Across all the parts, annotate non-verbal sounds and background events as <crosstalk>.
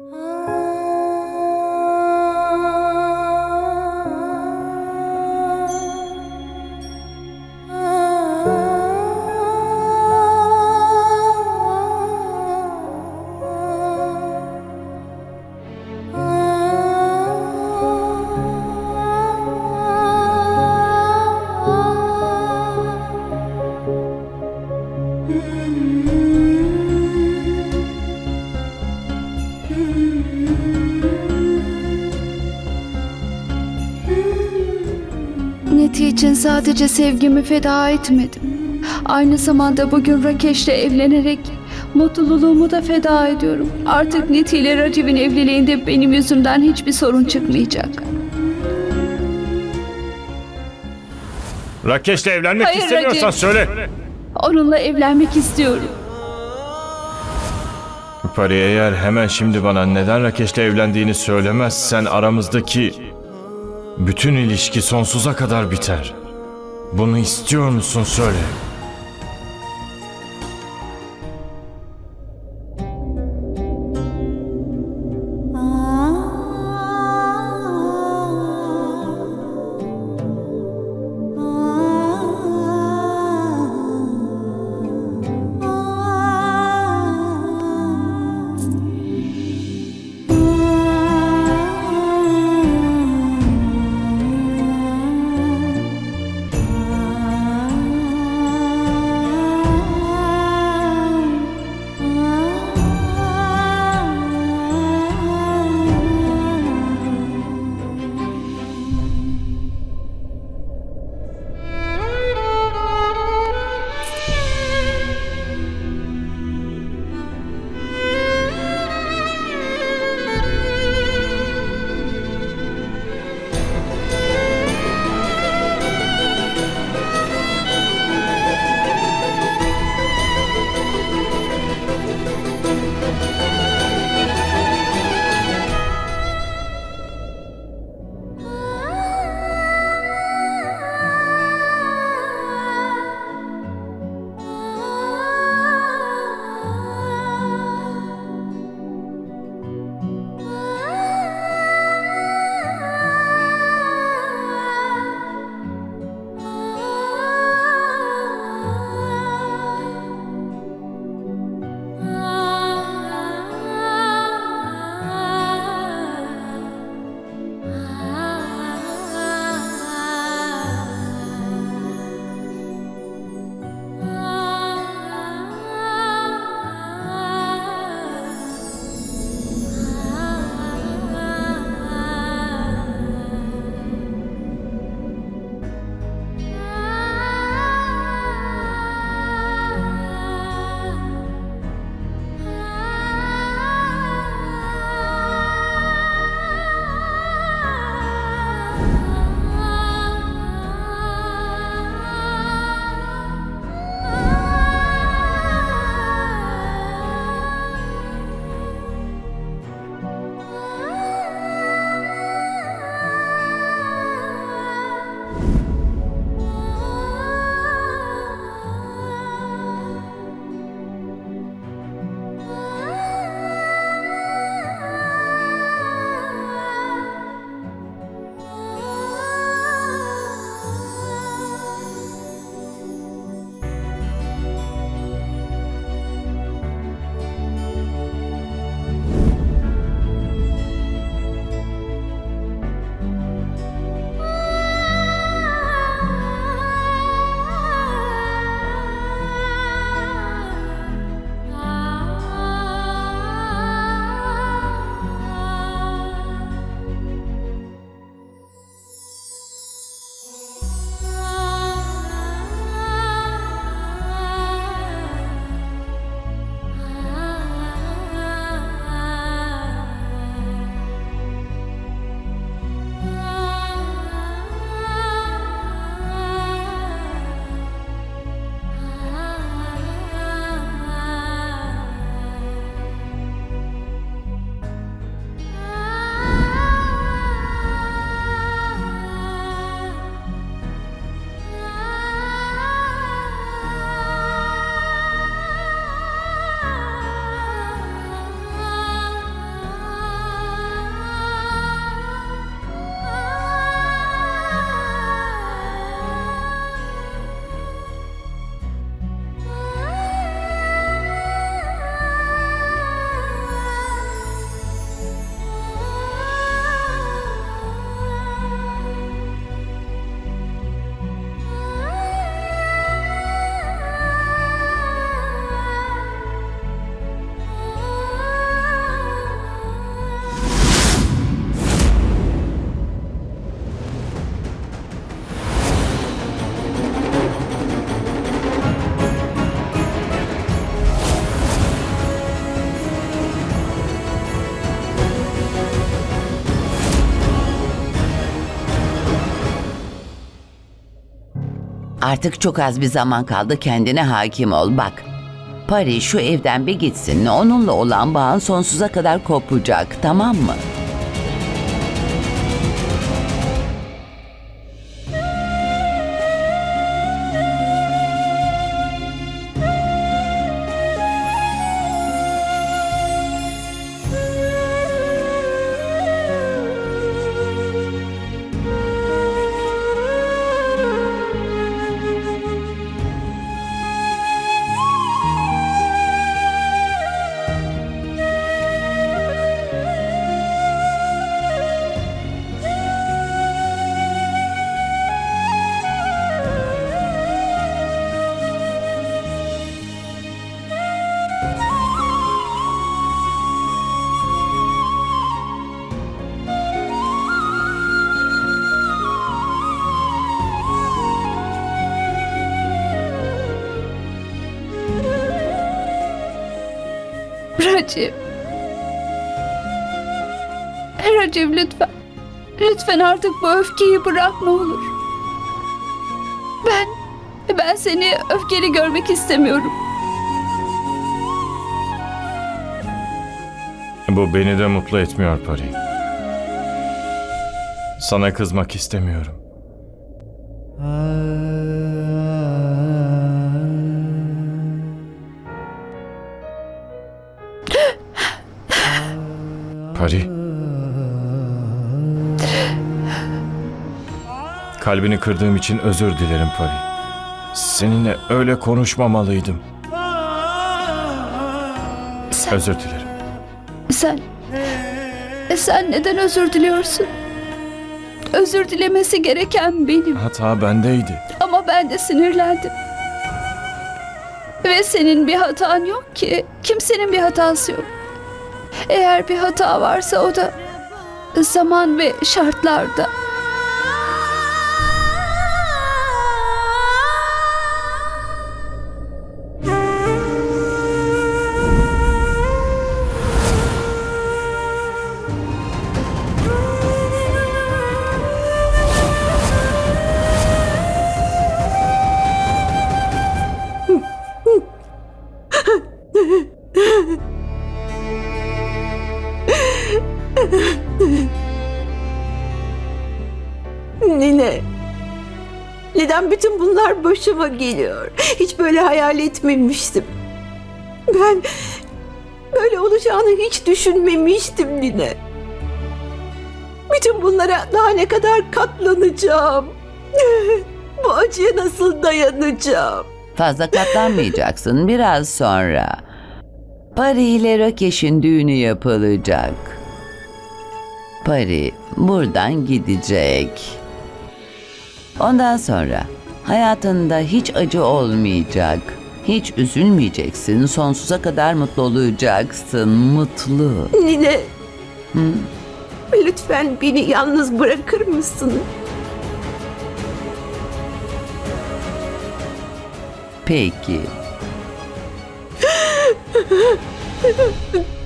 Neti için sadece sevgimi feda etmedim. Aynı zamanda bugün Rakeş'le evlenerek mutluluğumu da feda ediyorum. Artık Neti ile Raciv'in evliliğinde benim yüzümden hiçbir sorun çıkmayacak. Rakeş'le evlenmek Hayır, istemiyorsan Racif. söyle. Onunla evlenmek istiyorum. Pari eğer hemen şimdi bana neden Rakeş'le evlendiğini söylemezsen aramızdaki bütün ilişki sonsuza kadar biter. Bunu istiyor musun söyle. Artık çok az bir zaman kaldı kendine hakim ol bak. Pari şu evden bir gitsin. Onunla olan bağın sonsuza kadar kopacak tamam mı? Racim. Racim lütfen. Lütfen artık bu öfkeyi bırak ne olur. Ben, ben seni öfkeli görmek istemiyorum. Bu beni de mutlu etmiyor Pari. Sana kızmak istemiyorum. Kalbini kırdığım için özür dilerim Pari. Seninle öyle konuşmamalıydım. Sen, Özür dilerim. sen, sen neden özür diliyorsun? Özür dilemesi gereken benim. Hata bendeydi. Ama ben de sinirlendim. Ve senin bir hatan yok ki. Kimsenin bir hatası yok. Eğer bir hata varsa o da zaman ve şartlarda. Nine. Neden bütün bunlar başıma geliyor? Hiç böyle hayal etmemiştim. Ben olacağını hiç düşünmemiştim Nine. Bütün bunlara daha ne kadar katlanacağım? <laughs> Bu acıya nasıl dayanacağım? Fazla katlanmayacaksın <laughs> biraz sonra. Pari ile Rakeş'in düğünü yapılacak. Pari buradan gidecek. Ondan sonra hayatında hiç acı olmayacak. Hiç üzülmeyeceksin. Sonsuza kadar mutlu olacaksın. Mutlu. Nine. Lütfen beni yalnız bırakır mısın? Peki. <laughs>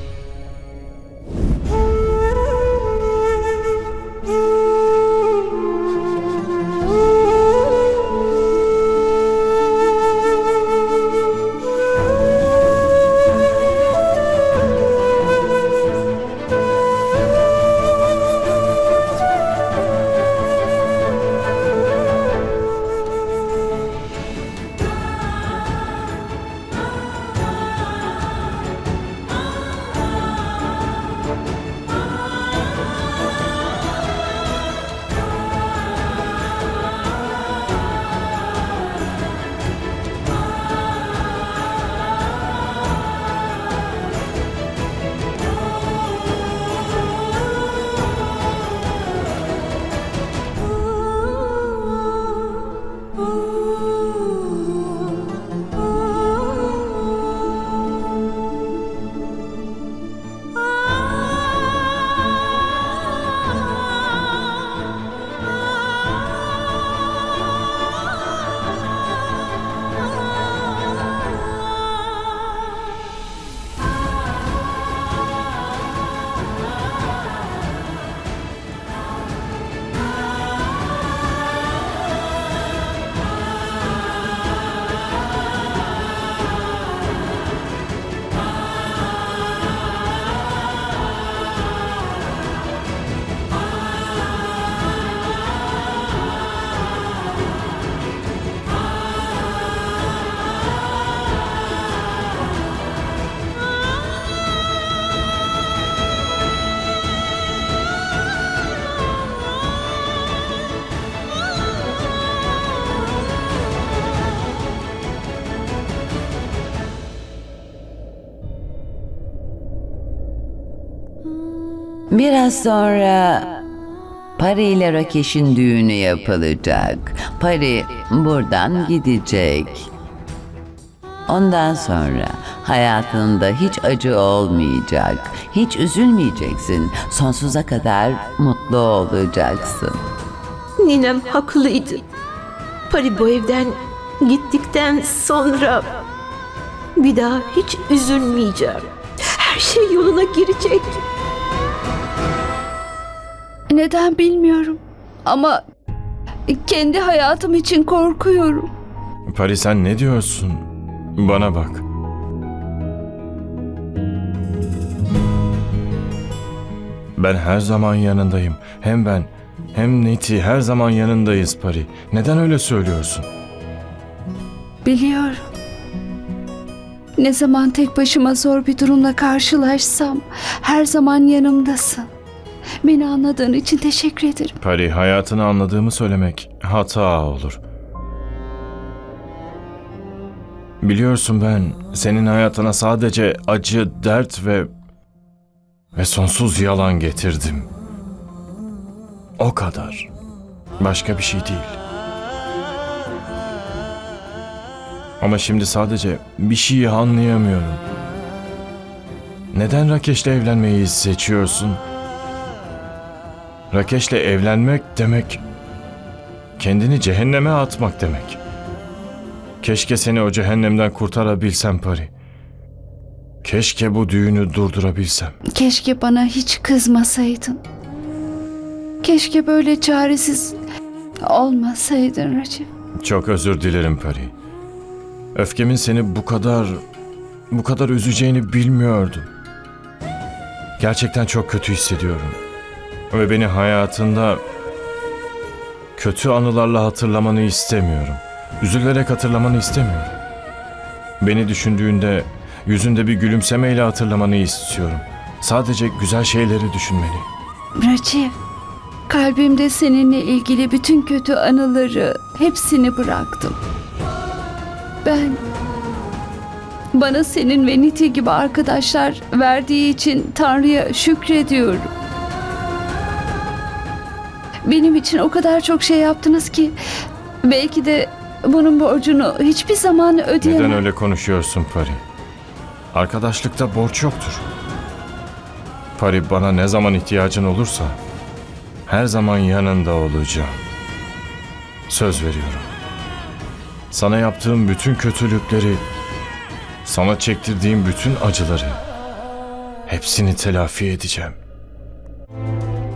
Biraz sonra Pari ile Rakeş'in düğünü yapılacak. Pari buradan gidecek. Ondan sonra hayatında hiç acı olmayacak. Hiç üzülmeyeceksin. Sonsuza kadar mutlu olacaksın. Ninem haklıydı. Pari bu evden gittikten sonra bir daha hiç üzülmeyeceğim. Her şey yoluna girecek. Neden bilmiyorum. Ama kendi hayatım için korkuyorum. Pari sen ne diyorsun? Bana bak. Ben her zaman yanındayım. Hem ben hem Niti her zaman yanındayız Pari. Neden öyle söylüyorsun? Biliyorum. Ne zaman tek başıma zor bir durumla karşılaşsam her zaman yanımdasın. Beni anladığın için teşekkür ederim. Pari hayatını anladığımı söylemek hata olur. Biliyorsun ben senin hayatına sadece acı, dert ve ve sonsuz yalan getirdim. O kadar. Başka bir şey değil. Ama şimdi sadece bir şeyi anlayamıyorum. Neden Rakeş'le evlenmeyi seçiyorsun? Rakeş'le evlenmek demek kendini cehenneme atmak demek. Keşke seni o cehennemden kurtarabilsem Pari. Keşke bu düğünü durdurabilsem. Keşke bana hiç kızmasaydın. Keşke böyle çaresiz olmasaydın Recep. Çok özür dilerim Pari. Öfkemin seni bu kadar bu kadar üzeceğini bilmiyordum. Gerçekten çok kötü hissediyorum. Ve beni hayatında kötü anılarla hatırlamanı istemiyorum. Üzülerek hatırlamanı istemiyorum. Beni düşündüğünde yüzünde bir gülümsemeyle hatırlamanı istiyorum. Sadece güzel şeyleri düşünmeni. Recep, kalbimde seninle ilgili bütün kötü anıları hepsini bıraktım. Ben bana senin ve Niti gibi arkadaşlar verdiği için Tanrı'ya şükrediyorum. Benim için o kadar çok şey yaptınız ki belki de bunun borcunu hiçbir zaman ödeyemem. Neden öyle konuşuyorsun Pari? Arkadaşlıkta borç yoktur. Pari bana ne zaman ihtiyacın olursa her zaman yanında olacağım. Söz veriyorum. Sana yaptığım bütün kötülükleri, sana çektirdiğim bütün acıları hepsini telafi edeceğim.